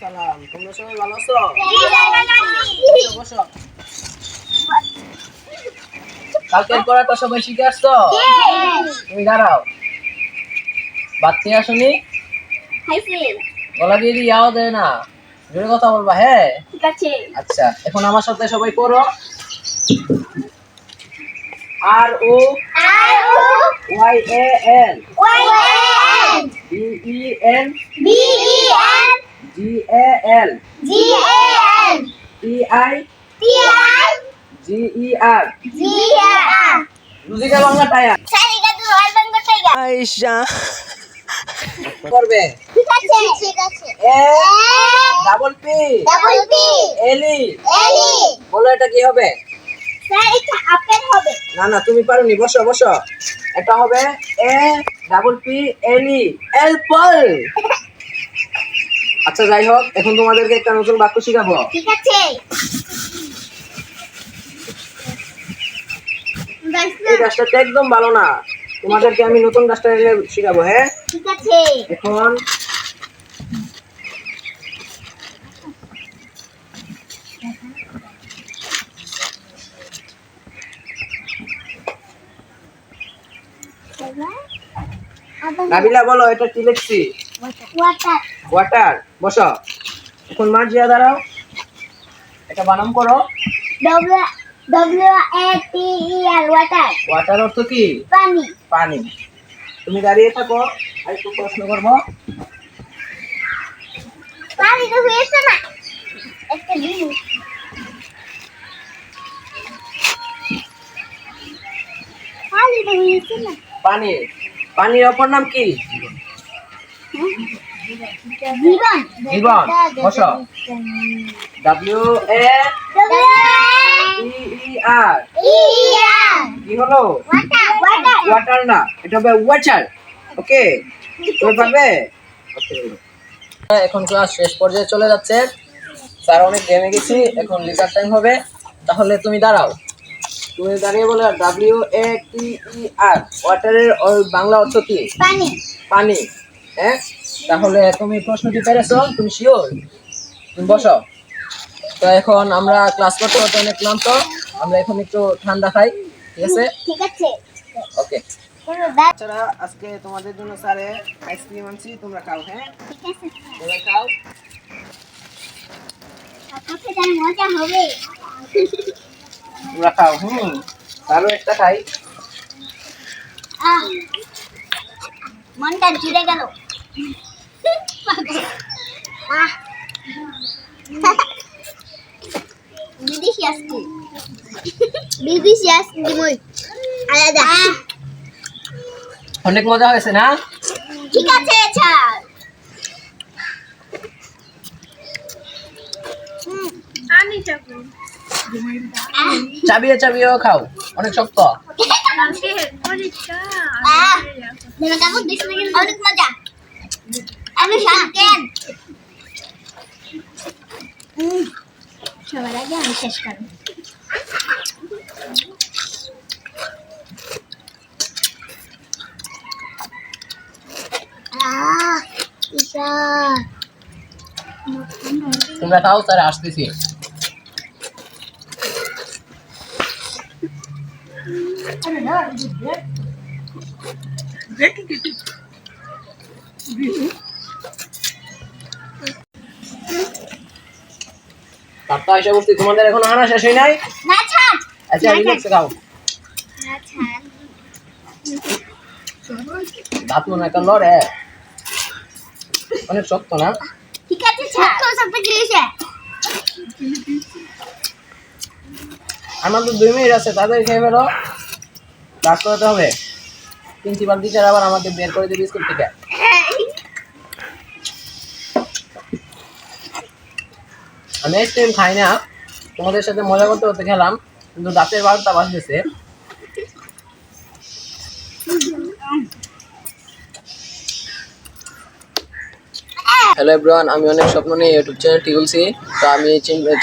সালাম তোমরা সবাই ভালো আছো? বসো, কালকের পড়াটা সবাই শিখে আসছো? তুমি দাঁড়াও। বাচ্চা আসনি? গলা দিয়ে দিয়ে যাও দেয় না। জোরে কথা বলবা হ্যাঁ? ঠিক আছে। আচ্ছা এখন আমার সাথে সবাই পড়ো। R O? Y A L B E N. G A L T I G E R Muzyka বাংলা টায়ার আয়েশা। করবে? এ ডাবল পি এলি। বলো এটা কি হবে? না না তুমি পারোনি বসো বসো। এটা হবে এ ডাবল পি এলি এলপল আচ্ছা যাই হোক এখন তোমাদেরকে একটা নতুন বাক্য শিখাবো। ঠিক আছে। এই গাছটা একদম ভালো না। তোমাদেরকে আমি নতুন গাছটা শিখাবো হ্যাঁ? ঠিক আছে। এখন নাবিলা বলো এটা কি লিখছি? ওয়াটার ওয়াটার বসো। এখন মাছ জিয়া দাঁড়াও। এটা বানাম করো। W W A T E R water water অর্থ কি? পানি। পানি। তুমি দাঁড়িয়ে থাকো আর একটু প্রশ্ন করব। পানি তো হয়েছে না। একটা জিনিস পানি পানির অপর নাম কি? জীবন। ডাব্লিউ এ ই ই আর কি হলো? ওয়াটার না এটা হবে ওয়াটার ওকে তুমি পারবে? এখন ক্লাস শেষ পর্যায়ে চলে যাচ্ছে। স্যার অনেক গেমে গেছি। এখন লিখার টাইম হবে। তাহলে তুমি দাঁড়াও। তুমি দাঁড়িয়ে বলে ডাব্লিউ এ টি ই আর ওয়াটারের বাংলা অর্থ কি? পানি। পানি। হ্যাঁ? তাহলে তুমি প্রশ্নটি পেরেছ? তুমি শিওর তুমি বসো। তো এখন আমরা ক্লাস করতে করতে অনেক ক্লান্ত। আমরা এখন একটু ঠান্ডা খাই ঠিক আছে? ঠিক আছে। ওকে বাচ্চারা আজকে তোমাদের জন্য স্যারে আইসক্রিম আনছি তোমরা খাও হ্যাঁ? সবাই খাও। তোমরা খাও হুম আরও একটা খাই। মনটা জুড়ে গেল। আলাদা। অনেক মজা হয়েছে না? ঠিক আছে ছাড়। আমি যাব চাবিয়ে চাবিয়েও খাও। অনেক শক্ত। অনেক মজা। আমি শাকেন সবার আগে আমি শেষ করব। তোমরা খাও স্যার আসতেছি। তোমাদের এখন আনা শেষ হয় নাই? আচ্ছা রিল্যাক্সে খাও। দাঁত মনে একটা লড়ে। অনেক শক্ত না? ঠিক আছে ছাড়। তো সব গিয়েছে আমার তো দুই মিনিট আছে তাদের খেয়ে ফেলো। ক্লাস করাতে হবে। প্রিন্সিপাল টিচার আবার আমাকে বের করে দেবে স্কুল থেকে। আমি আইসক্রিম খাই না। তোমাদের সাথে মজা করতে করতে খেলাম কিন্তু দাঁতের বারোটা বাজতেছে। হ্যালো এভরিওয়ান আমি অনেক স্বপ্ন নিয়ে ইউটিউব চ্যানেলটি খুলছি। তো আমি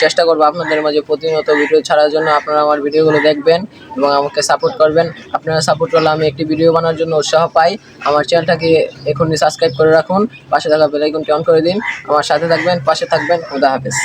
চেষ্টা করব আপনাদের মাঝে প্রতিনিয়ত ভিডিও ছাড়ার জন্য আপনারা আমার ভিডিওগুলো দেখবেন এবং আমাকে সাপোর্ট করবেন। আপনারা সাপোর্ট করলে আমি একটি ভিডিও বানানোর জন্য উৎসাহ পাই। আমার চ্যানেলটাকে এখনই সাবস্ক্রাইব করে রাখুন। পাশে থাকা বেলাইকনটি অন করে দিন। আমার সাথে থাকবেন, পাশে থাকবেন। খুদা হাফেজ।